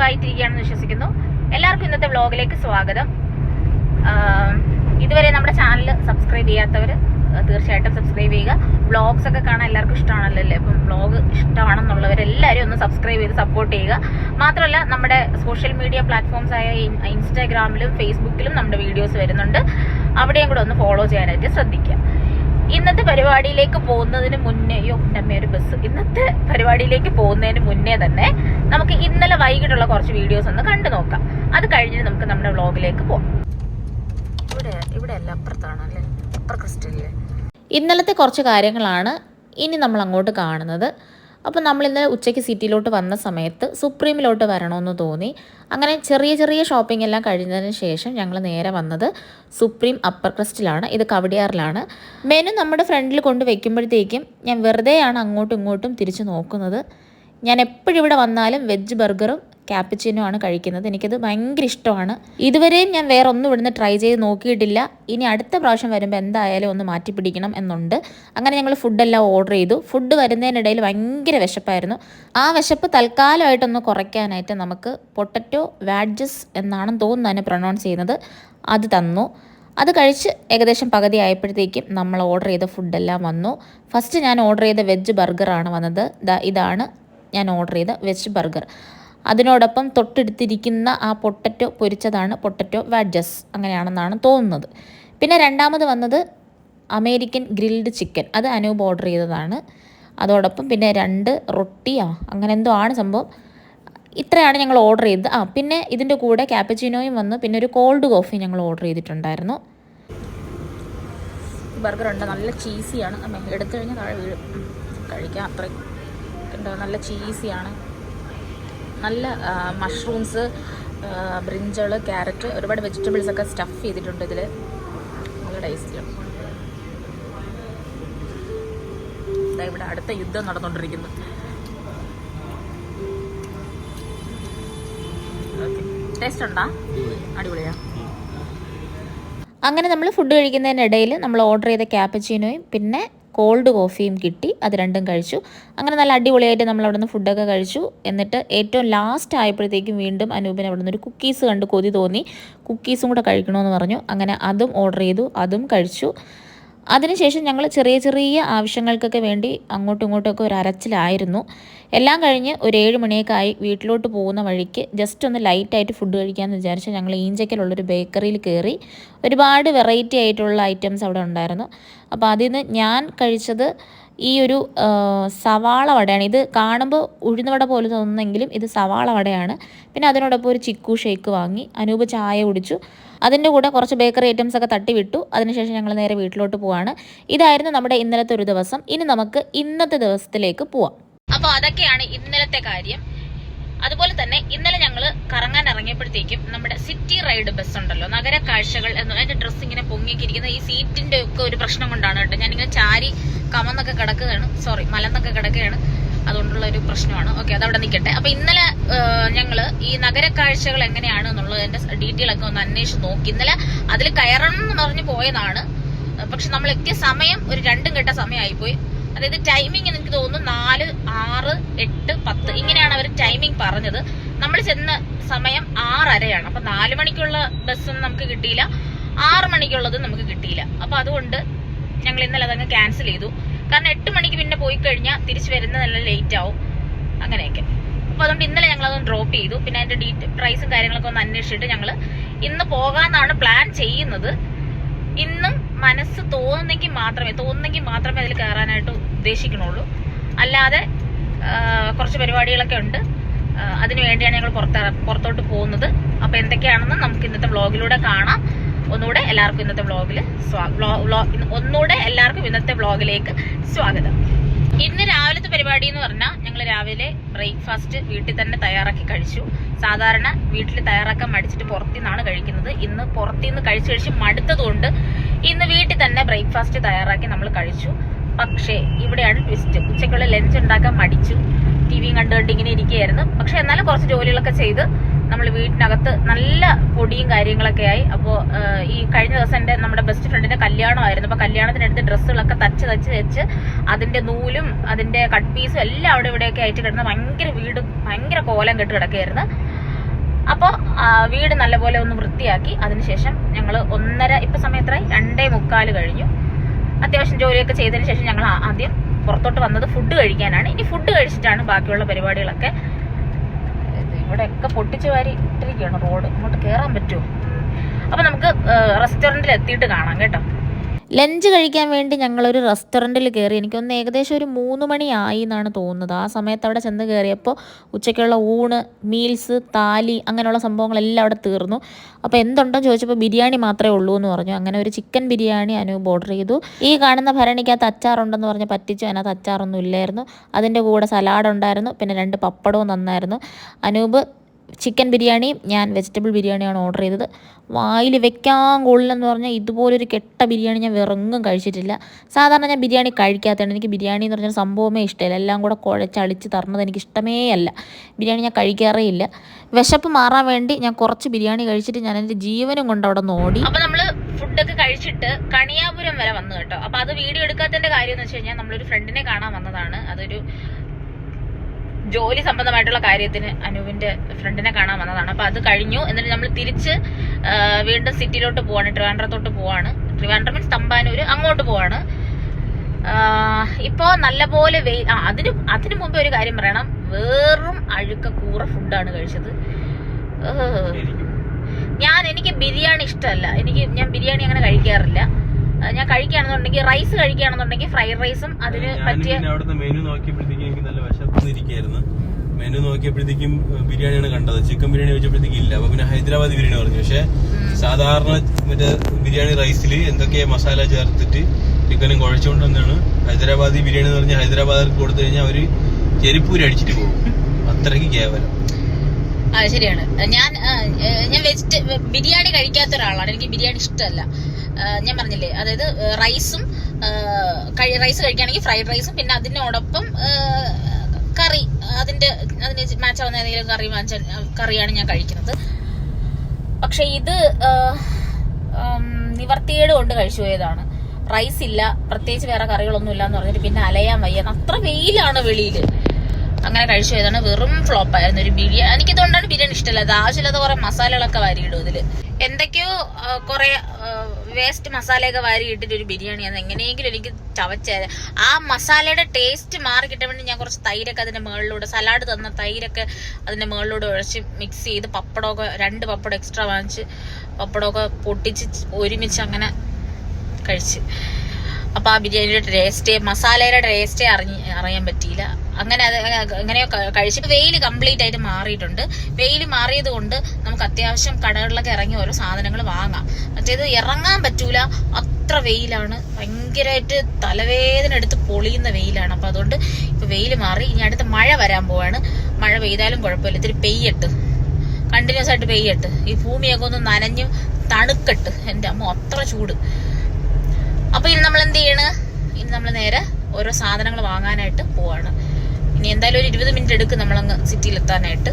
സുഖമായിട്ടിരിക്കുകയാണെന്ന് വിശ്വസിക്കുന്നു. എല്ലാവർക്കും ഇന്നത്തെ വ്ളോഗിലേക്ക് സ്വാഗതം. ഇതുവരെ നമ്മുടെ ചാനൽ സബ്സ്ക്രൈബ് ചെയ്യാത്തവർ തീർച്ചയായിട്ടും സബ്സ്ക്രൈബ് ചെയ്യുക. വ്ളോഗ്സ് ഒക്കെ കാണാൻ എല്ലാവർക്കും ഇഷ്ടമാണല്ലോ അല്ലേ? അപ്പം വ്ളോഗ് ഇഷ്ടമാണെന്നുള്ളവരെല്ലാവരും ഒന്ന് സബ്സ്ക്രൈബ് ചെയ്ത് സപ്പോർട്ട് ചെയ്യുക. മാത്രമല്ല നമ്മുടെ സോഷ്യൽ മീഡിയ പ്ലാറ്റ്ഫോംസ് ആയ ഇൻസ്റ്റാഗ്രാമിലും ഫേസ്ബുക്കിലും നമ്മുടെ വീഡിയോസ് വരുന്നുണ്ട്. അവിടെയും കൂടെ ഒന്ന് ഫോളോ ചെയ്യാനായിട്ട് ശ്രദ്ധിക്കുക. ഇന്നത്തെ പരിപാടിയിലേക്ക് പോകുന്നതിന് മുന്നേ യോ എന്റെ ഒരു ബസ് ഇന്നത്തെ പരിപാടിയിലേക്ക് പോകുന്നതിന് മുന്നേ തന്നെ നമുക്ക് ഇന്നലെ വൈകിട്ടുള്ള കുറച്ച് വീഡിയോസ് ഒന്ന് കണ്ടു നോക്കാം. അത് കഴിഞ്ഞിട്ട് നമുക്ക് നമ്മുടെ വ്ളോഗിലേക്ക് പോകാം ഇവിടെ ഇവിടെ അല്ല അപ്പുറത്താണ് അല്ലേ? അപ്പുറ ക്രിസ്റ്റലിലെ ഇന്നലത്തെ കുറച്ച് കാര്യങ്ങളാണ് ഇനി നമ്മൾ അങ്ങോട്ട് കാണുന്നത്. അപ്പോൾ നമ്മൾ ഇന്ന് ഉച്ചയ്ക്ക് സിറ്റിയിലോട്ട് വന്ന സമയത്ത് സുപ്രീമിലോട്ട് വരണമെന്ന് തോന്നി. അങ്ങനെ ചെറിയ ചെറിയ ഷോപ്പിംഗ് എല്ലാം കഴിഞ്ഞതിന് ശേഷം ഞങ്ങൾ നേരെ വന്നത് സുപ്രീം അപ്പർ ക്രസ്റ്റിലാണ് ഇത് കവടിയാറിലാണ്. മെനു നമ്മുടെ ഫ്രണ്ടിൽ കൊണ്ട് വെക്കുമ്പോഴത്തേക്കും ഞാൻ വെറുതെയാണ് അങ്ങോട്ടും ഇങ്ങോട്ടും തിരിച്ച് നോക്കുന്നത്. ഞാൻ എപ്പോഴും ഇവിടെ വന്നാലും വെജ് ബർഗറും ക്യാപ്പിച്ചിനോ ആണ് കഴിക്കുന്നത്. എനിക്കത് ഭയങ്കര ഇഷ്ടമാണ്. ഇതുവരെയും ഞാൻ വേറെ ഒന്നും ഇവിടുന്ന് ട്രൈ ചെയ്ത് നോക്കിയിട്ടില്ല. ഇനി അടുത്ത പ്രാവശ്യം വരുമ്പോൾ എന്തായാലും ഒന്ന് മാറ്റി പിടിക്കണം എന്നുണ്ട്. അങ്ങനെ ഞങ്ങൾ ഫുഡെല്ലാം ഓർഡർ ചെയ്തു. ഫുഡ് വരുന്നതിനിടയിൽ ഭയങ്കര വിശപ്പായിരുന്നു. ആ വിശപ്പ് തൽക്കാലമായിട്ടൊന്ന് കുറയ്ക്കാനായിട്ട് നമുക്ക് പൊട്ടറ്റോ വാഡ്ജസ് എന്നാണ് തോന്നുന്നു അതിനെ പ്രൊണൗൺസ് ചെയ്യുന്നത്. അത് തന്നു. അത് കഴിച്ച് ഏകദേശം പകുതി ആയപ്പോഴത്തേക്കും നമ്മൾ ഓർഡർ ചെയ്ത ഫുഡെല്ലാം വന്നു. ഫസ്റ്റ് ഞാൻ ഓർഡർ ചെയ്ത വെജ് ബർഗറാണ് വന്നത്. ഇതാണ് ഞാൻ ഓർഡർ ചെയ്ത വെജ് ബർഗർ അതിനോടൊപ്പം തൊട്ടെടുത്തിരിക്കുന്ന ആ പൊട്ടറ്റോ പൊരിച്ചതാണ് പൊട്ടറ്റോ വാഡ്ജസ് അങ്ങനെയാണെന്നാണ് തോന്നുന്നത്. പിന്നെ രണ്ടാമത് വന്നത് അമേരിക്കൻ ഗ്രിൽഡ് ചിക്കൻ. അത് അനൂപ് ഓർഡർ ചെയ്തതാണ്. അതോടൊപ്പം പിന്നെ രണ്ട് റൊട്ടിയാ അങ്ങനെ എന്തോ ആണ് സംഭവം. ഇത്രയാണ് ഞങ്ങൾ ഓർഡർ ചെയ്തത്. ആ പിന്നെ ഇതിന്റെ കൂടെ ക്യാപ്പച്ചിനോയും വന്നു. പിന്നെ ഒരു കോൾഡ് കോഫി ഞങ്ങൾ ഓർഡർ ചെയ്തിട്ടുണ്ടായിരുന്നു. ബർഗർ ഉണ്ട്. നല്ല ചീസിയാണ്. എടുത്തു കഴിഞ്ഞാൽ താഴെ വീഴും. കഴിക്കാം. അത്രയും. നല്ല ചീസിയാണ്. നല്ല മഷ്റൂംസ് ബ്രിഞ്ചൾ ക്യാരറ്റ് ഒരുപാട് വെജിറ്റബിൾസ് ഒക്കെ സ്റ്റഫ് ചെയ്തിട്ടുണ്ട് ഇതിൽ നല്ല ടേസ്റ്റിലും ഇവിടെ അടുത്ത യുദ്ധം നടന്നുകൊണ്ടിരിക്കുന്നു ടേസ്റ്റ് അടിപൊളിയാ. അങ്ങനെ നമ്മൾ ഫുഡ് കഴിക്കുന്നതിനിടയിൽ നമ്മൾ ഓർഡർ ചെയ്ത ക്യാപ്പച്ചീനോയും പിന്നെ കോൾഡ് കോഫിയും കിട്ടി അത് രണ്ടും കഴിച്ചു. അങ്ങനെ നല്ല അടിപൊളിയായിട്ട് നമ്മൾ അവിടെ നിന്ന് ഫുഡൊക്കെ കഴിച്ചു. എന്നിട്ട് ഏറ്റവും ലാസ്റ്റ് ആയപ്പോഴത്തേക്കും വീണ്ടും അനൂപിന് അവിടെ നിന്ന് ഒരു കുക്കീസ് കണ്ട് കൊതി തോന്നി. കുക്കീസും കൂടെ കഴിക്കണമെന്ന് പറഞ്ഞു. അങ്ങനെ അതും ഓർഡർ ചെയ്തു അതും കഴിച്ചു. അതിനുശേഷം ഞങ്ങൾ ചെറിയ ചെറിയ ആവശ്യങ്ങൾക്കൊക്കെ വേണ്ടി അങ്ങോട്ടും ഇങ്ങോട്ടുമൊക്കെ ഒരു അരച്ചിലായിരുന്നു. എല്ലാം കഴിഞ്ഞ് ഒരു ഏഴ് മണിയൊക്കെ ആയി വീട്ടിലോട്ട് പോകുന്ന വഴിക്ക് ജസ്റ്റ് ഒന്ന് ലൈറ്റായിട്ട് ഫുഡ് കഴിക്കാമെന്ന് വിചാരിച്ച് ഞങ്ങൾ ഈഞ്ചയ്ക്കലുള്ളൊരു ബേക്കറിയിൽ കയറി ഒരുപാട് വെറൈറ്റി ആയിട്ടുള്ള ഐറ്റംസ് അവിടെ ഉണ്ടായിരുന്നു. അപ്പോൾ അതിൽ നിന്ന് ഞാൻ കഴിച്ചത് ഈ ഒരു സവാള വടയാണ്. ഇത് കാണുമ്പോൾ ഉഴുന്ന വട പോലെ തോന്നുന്നെങ്കിലും ഇത് സവാള വടയാണ്. പിന്നെ അതിനോടൊപ്പം ഒരു ചിക്കു ഷേക്ക് വാങ്ങി അനൂപ് ചായ കുടിച്ചു. അതിന്റെ കൂടെ കുറച്ച് ബേക്കറി ഐറ്റംസ് ഒക്കെ തട്ടി വിട്ടു. അതിനുശേഷം ഞങ്ങൾ നേരെ വീട്ടിലോട്ട് പോവാണ്. ഇതായിരുന്നു നമ്മുടെ ഇന്നലത്തെ ഒരു ദിവസം. ഇനി നമുക്ക് ഇന്നത്തെ ദിവസത്തിലേക്ക് പോവാം. അപ്പോൾ അതൊക്കെയാണ് ഇന്നലത്തെ കാര്യം. അതുപോലെ തന്നെ ഇന്നലെ ഞങ്ങൾ കറങ്ങാൻ ഇറങ്ങിയപ്പോഴത്തേക്കും നമ്മുടെ സിറ്റി റൈഡ് ബസ് ഉണ്ടല്ലോ നഗര കാഴ്ചകൾ എന്ന് അതിന്റെ ഡ്രസ്സ് ഇങ്ങനെ പൊങ്ങിക്കിരിക്കുന്ന ഈ സീറ്റിന്റെ ഒക്കെ ഒരു പ്രശ്നം കൊണ്ടാണ് കേട്ടോ. ഞാനിങ്ങനെ ചാരി കമന്നൊക്കെ കിടക്കുകയാണ്. സോറി മലന്നൊക്കെ കിടക്കുകയാണ്. അതുകൊണ്ടുള്ള ഒരു പ്രശ്നമാണ്. ഓക്കെ അവിടെ നിൽക്കട്ടെ. അപ്പൊ ഇന്നലെ ഞങ്ങൾ ഈ നഗര കാഴ്ചകൾ എങ്ങനെയാണ് എന്നുള്ളതിന്റെ ഡീറ്റെയിൽ ഒക്കെ ഒന്ന് അന്വേഷിച്ച് നോക്കി. ഇന്നലെ അതിൽ കയറണം എന്ന് പറഞ്ഞു പോയതാണ്. പക്ഷെ നമ്മൾ എത്തിയ സമയം ഒരു രണ്ടും കെട്ട സമയമായിപ്പോയി. അതായത് ടൈമിങ് എനിക്ക് തോന്നുന്നു നാല് ആറ് എട്ട് പറഞ്ഞത്. നമ്മൾ ചെന്ന സമയം ആറരയാണ്. അപ്പൊ നാല് മണിക്കുള്ള ബസ്സൊന്നും നമുക്ക് കിട്ടിയില്ല. ആറ് മണിക്കുള്ളത് നമുക്ക് കിട്ടിയില്ല. അപ്പൊ അതുകൊണ്ട് ഞങ്ങൾ ഇന്നലെ അതങ്ങ് ക്യാൻസൽ ചെയ്തു. കാരണം എട്ട് മണിക്ക് പിന്നെ പോയി കഴിഞ്ഞാൽ തിരിച്ചു വരുന്ന നല്ല ലേറ്റ് ആവും. അങ്ങനെയൊക്കെ. അപ്പൊ അതുകൊണ്ട് ഇന്നലെ ഞങ്ങൾ അതൊന്ന് ഡ്രോപ്പ് ചെയ്തു. പിന്നെ അതിന്റെ ഡീറ്റെയിൽ പ്രൈസും കാര്യങ്ങളൊക്കെ ഒന്ന് അന്വേഷിച്ചിട്ട് ഞങ്ങൾ ഇന്ന് പോകാന്നാണ് പ്ലാൻ ചെയ്യുന്നത്. ഇന്നും മനസ്സ് തോന്നുന്നെങ്കിൽ മാത്രമേ തോന്നുന്നെങ്കിൽ മാത്രമേ അതിൽ കയറാനായിട്ട് ഉദ്ദേശിക്കണുള്ളൂ. അല്ലാതെ കുറച്ച് പരിപാടികളൊക്കെ ഉണ്ട്. അതിനു വേണ്ടിയാണ് ഞങ്ങൾ പുറത്ത് പുറത്തോട്ട് പോകുന്നത്. അപ്പൊ എന്തൊക്കെയാണെന്ന് നമുക്ക് ഇന്നത്തെ വ്ളോഗിലൂടെ കാണാം. ഒന്നുകൂടെ എല്ലാവർക്കും ഇന്നത്തെ വ്ളോഗിൽ ഒന്നുകൂടെ എല്ലാവർക്കും ഇന്നത്തെ വ്ളോഗിലേക്ക് സ്വാഗതം. ഇന്ന് രാവിലത്തെ പരിപാടി എന്ന് പറഞ്ഞാൽ ഞങ്ങൾ രാവിലെ ബ്രേക്ക്ഫാസ്റ്റ് വീട്ടിൽ തന്നെ തയ്യാറാക്കി കഴിച്ചു. സാധാരണ വീട്ടിൽ തയ്യാറാക്കാൻ മടിച്ചിട്ട് പുറത്തുനിന്നാണ് കഴിക്കുന്നത്. ഇന്ന് പുറത്തുനിന്ന് കഴിച്ച് കഴിച്ച് മടുത്തതുകൊണ്ട് ഇന്ന് വീട്ടിൽ തന്നെ ബ്രേക്ക്ഫാസ്റ്റ് തയ്യാറാക്കി നമ്മൾ കഴിച്ചു. പക്ഷേ ഇവിടെയാണ് ട്വിസ്റ്റ് ഉച്ചക്കുള്ള ലഞ്ച് ഉണ്ടാക്കാൻ മടിച്ചു. ടി വിയും കണ്ടു ഇങ്ങനെ ഇരിക്കുകയായിരുന്നു. പക്ഷെ എന്നാലും കുറച്ച് ജോലികളൊക്കെ ചെയ്ത് നമ്മൾ വീട്ടിനകത്ത് നല്ല പൊടിയും കാര്യങ്ങളൊക്കെ ആയി. അപ്പോൾ ഈ കഴിഞ്ഞ ദിവസം എന്റെ നമ്മുടെ ബെസ്റ്റ് ഫ്രണ്ടിന്റെ കല്യാണമായിരുന്നു. അപ്പോൾ കല്യാണത്തിനടുത്ത് ഡ്രസ്സുകളൊക്കെ തച്ച് തച്ച് വെച്ച് അതിന്റെ നൂലും അതിന്റെ കട്ട് പീസും എല്ലാം അവിടെ ഇവിടെയൊക്കെ ആയിട്ട് കിടന്ന് ഭയങ്കര വീട് ഭയങ്കര കോലം കെട്ട് കിടക്കുകയായിരുന്നു. അപ്പോൾ വീട് നല്ലപോലെ ഒന്ന് വൃത്തിയാക്കി. അതിനുശേഷം ഞങ്ങൾ ഒന്നര ഇപ്പം സമയം എത്രയായി രണ്ടേ മുക്കാൽ കഴിഞ്ഞു. അത്യാവശ്യം ജോലിയൊക്കെ ചെയ്തതിന് ശേഷം ഞങ്ങൾ ആദ്യം പുറത്തോട്ട് വന്നത് ഫുഡ് കഴിക്കാനാണ്. ഇനി ഫുഡ് കഴിച്ചിട്ടാണ് ബാക്കിയുള്ള പരിപാടികളൊക്കെ ഇവിടെ ഇവിടെയൊക്കെ പൊട്ടിച്ചു വാരി ഇട്ടിരിക്കുകയാണ് റോഡ് ഇങ്ങോട്ട് കയറാൻ പറ്റുമോ? അപ്പോൾ നമുക്ക് റെസ്റ്റോറന്റിൽ എത്തിയിട്ട് കാണാം കേട്ടോ. ലഞ്ച് കഴിക്കാൻ വേണ്ടി ഞങ്ങളൊരു റെസ്റ്റോറന്റിൽ കയറി എനിക്കൊന്ന് ഏകദേശം ഒരു മൂന്ന് ആയി എന്നാണ് തോന്നുന്നത്. ആ സമയത്ത് അവിടെ ചെന്ന് കയറിയപ്പോൾ ഉച്ചയ്ക്കുള്ള ഊണ് മീൽസ് താലി അങ്ങനെയുള്ള സംഭവങ്ങളെല്ലാം അവിടെ തീർന്നു. അപ്പോൾ എന്തുണ്ടോ ചോദിച്ചപ്പോൾ ബിരിയാണി മാത്രമേ ഉള്ളൂ എന്ന് പറഞ്ഞു. അങ്ങനെ ഒരു ചിക്കൻ ബിരിയാണി അനൂപ് ഓർഡർ ചെയ്തു. ഈ കാണുന്ന ഭരണിക്കകത്ത് അച്ചാറുണ്ടെന്ന് പറഞ്ഞ് പറ്റിച്ചു. അതിനകത്ത് അച്ചാറൊന്നും ഇല്ലായിരുന്നു. അതിന്റെ കൂടെ സലാഡ് ഉണ്ടായിരുന്നു. പിന്നെ രണ്ട് പപ്പടവും നന്നായിരുന്നു. അനൂപ് ചിക്കൻ ബിരിയാണിയും ഞാൻ വെജിറ്റബിൾ ബിരിയാണിയാണ് ഓർഡർ ചെയ്തത്. വായിൽ വെക്കാൻ കൊള്ളില്ലെന്ന് പറഞ്ഞാൽ ഇതുപോലൊരു കെട്ട ബിരിയാണി ഞാൻ വേറെങ്ങും കഴിച്ചിട്ടില്ല. സാധാരണ ഞാൻ ബിരിയാണി കഴിക്കാത്തതാണ് എനിക്ക് ബിരിയാണി എന്ന് പറഞ്ഞാൽ സംഭവമേ ഇഷ്ടമില്ല. എല്ലാം കൂടെ കുഴച്ചളിച്ച് തരണത് എനിക്ക് ഇഷ്ടമേ അല്ല. ബിരിയാണി ഞാൻ കഴിക്കാറേ ഇല്ല. വിശപ്പ് മാറാൻ വേണ്ടി ഞാൻ കുറച്ച് ബിരിയാണി കഴിച്ചിട്ട് ഞാൻ എന്റെ ജീവനും കൊണ്ട് അവിടെ നിന്ന് ഓടി അപ്പോൾ നമ്മൾ ഫുഡൊക്കെ കഴിച്ചിട്ട് കണിയാപുരം വരെ വന്നു കേട്ടോ. അപ്പോൾ അത് വീഡിയോ എടുക്കാത്തതിന്റെ കാര്യം എന്ന് വെച്ച് കഴിഞ്ഞാൽ നമ്മളൊരു ഫ്രണ്ടിനെ കാണാൻ വന്നതാണ്. അതൊരു ജോലി സംബന്ധമായിട്ടുള്ള കാര്യത്തിന് അനുവിന്റെ ഫ്രണ്ടിനെ കാണാൻ വന്നതാണ്. അപ്പൊ അത് കഴിഞ്ഞു. എന്നിട്ട് നമ്മൾ തിരിച്ച് വീണ്ടും സിറ്റിയിലോട്ട് പോവാണ്. ട്രിവാൻഡ്രത്തോട്ട് പോവാണ്. ട്രിവാൻഡ്രം മീൻസ് തമ്പാനൂര് അങ്ങോട്ട് പോവാണ്. ഇപ്പോ ഇപ്പോ നല്ലപോലെ വെയിൽ ആ അതിന് അതിനു മുമ്പ് ഒരു കാര്യം പറയണം. വെറും അഴുക്ക കൂറ ഫുഡാണ് കഴിച്ചത്. ഏഹ്. ഞാൻ എനിക്ക് ബിരിയാണി ഇഷ്ടമല്ല. എനിക്ക് ഞാൻ ബിരിയാണി അങ്ങനെ കഴിക്കാറില്ല. ഞാൻ കഴിക്കുകയാണെന്നുണ്ടെങ്കിൽ റൈസ് കഴിക്കുകയാണെന്നുണ്ടെങ്കിൽ ഫ്രൈഡ് റൈസും അതിന് പറ്റിയ മെനു നോക്കിയപ്പോഴത്തേക്കും എനിക്ക് നല്ല വിശപ്പിരിക്കായിരുന്നു മെനു നോക്കിയപ്പോഴത്തേക്കും ബിരിയാണിയാണ് കണ്ടത്. ചിക്കൻ ബിരിയാണി വെച്ചപ്പോഴത്തേക്കും ഇല്ല. അപ്പൊ പിന്നെ ഹൈദരാബാദ് ബിരിയാണി പറഞ്ഞു. പക്ഷെ സാധാരണ മറ്റേ ബിരിയാണി റൈസിൽ എന്തൊക്കെ മസാല ചേർത്തിട്ട് ചിക്കനും കുഴച്ചുകൊണ്ട് വന്നാണ്. ഹൈദരാബാദി ബിരിയാണി എന്ന് പറഞ്ഞാൽ ഹൈദരാബാദിൽ കൊടുത്തു കഴിഞ്ഞാൽ അവർ ചെരിപ്പൂരി അടിച്ചിട്ട് പോകും. അത്രയ്ക്ക് കേവലം. ആ ശരിയാണ്. ഞാൻ ഞാൻ വെജിറ്റ ബിരിയാണി കഴിക്കാത്ത ഒരാളാണ്. എനിക്ക് ബിരിയാണി ഇഷ്ടമല്ല. ഞാൻ പറഞ്ഞില്ലേ അതായത് റൈസും റൈസ് കഴിക്കുകയാണെങ്കിൽ ഫ്രൈഡ് റൈസും പിന്നെ അതിനോടൊപ്പം കറി അതിന്റെ അതിന് മാച്ച് ആവുന്ന ഏതെങ്കിലും കറി മാച്ച് കറിയാണ് ഞാൻ കഴിക്കുന്നത്. പക്ഷെ ഇത് നിവർത്തിയേട് കൊണ്ട് കഴിച്ചു പോയതാണ്. റൈസ് ഇല്ല പ്രത്യേകിച്ച് വേറെ കറികളൊന്നും ഇല്ല എന്ന് പറഞ്ഞിട്ട് പിന്നെ അലയാൻ വയ്യ അത്ര വെയിലാണ് വെളിയിൽ. അങ്ങനെ പോയതാണ്. വെറും ഫ്ലോപ്പ് ആയിരുന്നു. ഒരു ബിരിയാണി എനിക്ക് ഇതുകൊണ്ടാണ് ബിരിയാണി ഇഷ്ടമല്ലാത്ത ആവശ്യമില്ലാത്ത കുറെ മസാലകളൊക്കെ വാരിയിടും ഇതിൽ. എന്തൊക്കെയോ കുറെ വേസ്റ്റ് മസാലയൊക്കെ വാരി ഇട്ടിട്ട് ബിരിയാണി അത് എങ്ങനെയെങ്കിലും എനിക്ക് ചവച്ച. ആ മസാലയുടെ ടേസ്റ്റ് മാറി കിട്ടാൻ വേണ്ടി ഞാൻ കുറച്ച് തൈരൊക്കെ അതിന്റെ മുകളിലൂടെ സലാഡ് തന്ന തൈരൊക്കെ അതിന്റെ മുകളിലൂടെ ഒഴിച്ച് മിക്സ് ചെയ്ത് പപ്പടമൊക്കെ രണ്ട് പപ്പടം എക്സ്ട്രാ വാങ്ങിച്ച് പപ്പടമൊക്കെ പൊട്ടിച്ച് ഒരുമിച്ച് അങ്ങനെ കഴിച്ച്. അപ്പോൾ ആ ബിരിയാണിയുടെ ടേസ്റ്റ് മസാലയുടെ ടേസ്റ്റേ അറിഞ്ഞ് അറിയാൻ പറ്റിയില്ല. അങ്ങനെ അത് എങ്ങനെയോ ക- കഴിച്ചിട്ട് വെയിൽ കംപ്ലീറ്റ് ആയിട്ട് മാറിയിട്ടുണ്ട്. വെയിൽ മാറിയത് കൊണ്ട് നമുക്ക് അത്യാവശ്യം കടകളിലൊക്കെ ഇറങ്ങി ഓരോ സാധനങ്ങൾ വാങ്ങാം. മറ്റേത് ഇറങ്ങാൻ പറ്റൂല. അത്ര വെയിലാണ്. ഭയങ്കരമായിട്ട് തലവേദന എടുത്ത് പൊളിയുന്ന വെയിലാണ്. അപ്പൊ അതുകൊണ്ട് ഇപ്പൊ വെയിൽ മാറി. ഇനി അടുത്ത മഴ വരാൻ പോവാണ്. മഴ പെയ്താലും കുഴപ്പമില്ല. ഇത്തിരി പെയ്യട്ട്. കണ്ടിന്യൂസ് ആയിട്ട് പെയ്യട്ട്. ഈ ഭൂമിയൊക്കെ ഒന്ന് നനഞ്ഞു തണുക്കട്ട്. എന്റെ അമ്മ അത്ര ചൂട്. അപ്പൊ ഇനി നമ്മൾ എന്ത് ചെയ്യണ്? ഇനി നമ്മൾ നേരെ ഓരോ സാധനങ്ങൾ വാങ്ങാനായിട്ട് പോവാണ്. ഇനി എന്തായാലും ഒരു ഇരുപത് മിനിറ്റ് എടുക്കും നമ്മളങ്ങ് സിറ്റിയിൽ എത്താനായിട്ട്.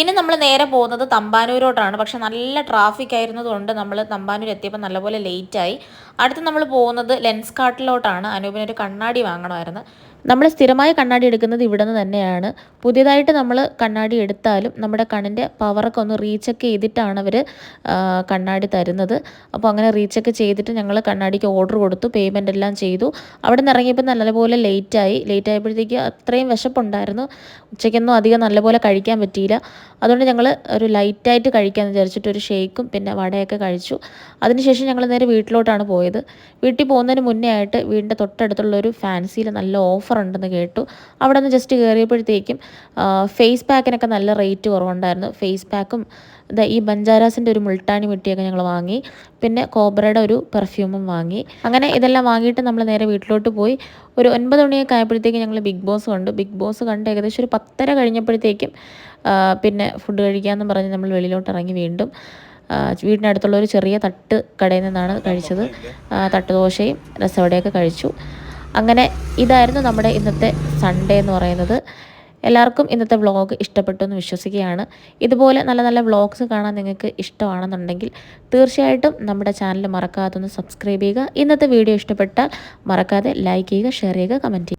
ഇനി നമ്മൾ നേരെ പോകുന്നത് തമ്പാനൂരോട്ടാണ്. പക്ഷെ നല്ല ട്രാഫിക് ആയിരുന്നതുകൊണ്ട് നമ്മൾ തമ്പാനൂർ എത്തിയപ്പോൾ നല്ലപോലെ ലേറ്റായി അടുത്ത് നമ്മൾ പോകുന്നത് ലെൻസ് കാട്ടിലോട്ടാണ്. അനൂപിനൊരു കണ്ണാടി വാങ്ങണമായിരുന്നു. നമ്മൾ സ്ഥിരമായി കണ്ണാടി എടുക്കുന്നത് ഇവിടെ നിന്ന് തന്നെയാണ്. പുതിയതായിട്ട് നമ്മൾ കണ്ണാടി എടുത്താലും നമ്മുടെ കണ്ണിന്റെ പവറൊക്കെ ഒന്ന് റീചെക്ക് ചെയ്തിട്ടാണ് അവർ കണ്ണാടി തരുന്നത്. അപ്പോൾ അങ്ങനെ റീചെക്ക് ചെയ്തിട്ട് ഞങ്ങൾ കണ്ണാടിക്ക് ഓർഡർ കൊടുത്തു പേയ്മെന്റ് എല്ലാം ചെയ്തു. അവിടെ നിന്ന് ഇറങ്ങിയപ്പോൾ നല്ലപോലെ ലേറ്റായി ലേറ്റ് ആയപ്പോഴത്തേക്ക് അത്രയും വിശപ്പുണ്ടായിരുന്നു. ഉച്ചയ്ക്കൊന്നും അധികം നല്ലപോലെ കഴിക്കാൻ പറ്റിയില്ല. അതുകൊണ്ട് ഞങ്ങൾ ഒരു ലൈറ്റായിട്ട് കഴിക്കാൻ വിചാരിച്ചിട്ട് ഒരു ഷേക്കും പിന്നെ വടയൊക്കെ കഴിച്ചു. അതിനുശേഷം ഞങ്ങൾ നേരെ വീട്ടിലോട്ടാണ് പോയത്. വീട്ടിൽ പോകുന്നതിന് മുന്നേ ആയിട്ട് വീടിന്റെ തൊട്ടടുത്തുള്ള ഒരു ഫാൻസിയിൽ നല്ല ഓഫർ ഉണ്ടെന്ന് കേട്ടു. അവിടെ നിന്ന് ജസ്റ്റ് കയറിയപ്പോഴത്തേക്കും ഫേസ് പാക്കിനൊക്കെ നല്ല റേറ്റ് കുറവുണ്ടായിരുന്നു. ഫേസ് പാക്കും ഈ ബഞ്ചാരാസിന്റെ ഒരു മുൾട്ടാണി മിട്ടിയൊക്കെ ഞങ്ങൾ വാങ്ങി. പിന്നെ കോബ്രയുടെ ഒരു പെർഫ്യൂമും വാങ്ങി. അങ്ങനെ ഇതെല്ലാം വാങ്ങിയിട്ട് നമ്മൾ നേരെ വീട്ടിലോട്ട് പോയി. ഒരു ഒൻപത് മണിയൊക്കെ ആയപ്പോഴത്തേക്കും ഞങ്ങൾ ബിഗ് ബോസ് കണ്ടു. ബിഗ് ബോസ് കണ്ട് ഏകദേശം ഒരു പത്തര കഴിഞ്ഞപ്പോഴത്തേക്കും പിന്നെ ഫുഡ് കഴിക്കാമെന്ന് പറഞ്ഞ് നമ്മൾ വെളിയിലോട്ട് ഇറങ്ങി വീണ്ടും വീടിനടുത്തുള്ള ഒരു ചെറിയ തട്ട് കടയിൽ നിന്നാണ് കഴിച്ചത്. തട്ടുദോശയും തട്ട് ദോശയും രസവടയൊക്കെ കഴിച്ചു. അങ്ങനെ ഇതായിരുന്നു നമ്മുടെ ഇന്നത്തെ സൺഡേ എന്ന് പറയുന്നത്. എല്ലാവർക്കും ഇന്നത്തെ വ്ളോഗ് ഇഷ്ടപ്പെട്ടു എന്ന് വിശ്വസിക്കുകയാണ്. ഇതുപോലെ നല്ല നല്ല വ്ളോഗ്സ് കാണാൻ നിങ്ങൾക്ക് ഇഷ്ടമാണെന്നുണ്ടെങ്കിൽ തീർച്ചയായിട്ടും നമ്മുടെ ചാനൽ മറക്കാതെ ഒന്ന് സബ്സ്ക്രൈബ് ചെയ്യുക. ഇന്നത്തെ വീഡിയോ ഇഷ്ടപ്പെട്ടാൽ മറക്കാതെ ലൈക്ക് ചെയ്യുക ഷെയർ ചെയ്യുക കമന്റ് ചെയ്യുക.